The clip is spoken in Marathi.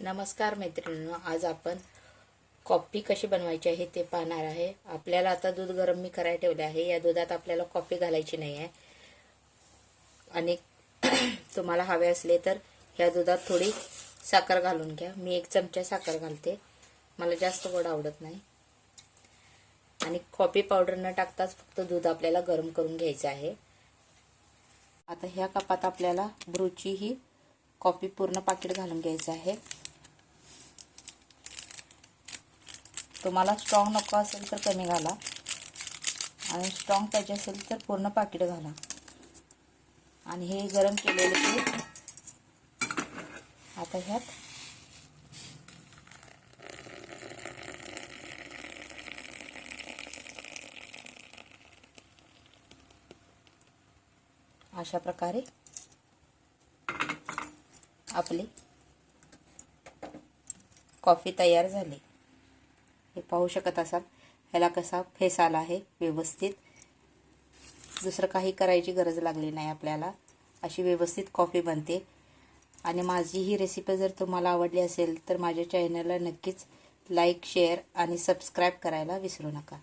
नमस्कार मैत्रिणींनो आज आपण कॉफी कशी बनवायची आहे ते पाहणार आहे. आपल्याला आता दूध गरम मी करायला ठेवले आहे. या दुधात आपल्याला कॉफी घालायची नाही आहे. आणि तुम्हाला हवे असले तर ह्या दुधात थोडी साखर घालून घ्या. मी एक चमचा साखर घालते. मला जास्त गोड आवडत नाही. आणि कॉफी पावडर न टाकताच फक्त दूध आपल्याला गरम करून घ्यायचं आहे. आता ह्या कपात आपल्याला ब्रूची ही कॉफी पूर्ण पाकिट घालून घ्यायचं आहे. तुम्हाला स्ट्रॉंग नको असेल तर कमी घाला. आणि स्ट्रॉंग पाहिजे असेल तर पूर्ण पाकिट घाला. आणि हे गरम केलेले पीठ आता ह्यात अशा प्रकारे आपली कॉफी तयार झाली. हे पाहू शकत असाल. ह्याला कसा फेस आला आहे व्यवस्थित. दुसरं काही करायची गरज लागली नाही आपल्याला. अशी व्यवस्थित कॉफी बनते. आणि माझी ही रेसिपी जर तुम्हाला आवडली असेल तर माझ्या चॅनलला नक्कीच लाईक शेअर आणि सबस्क्राईब करायला विसरू नका.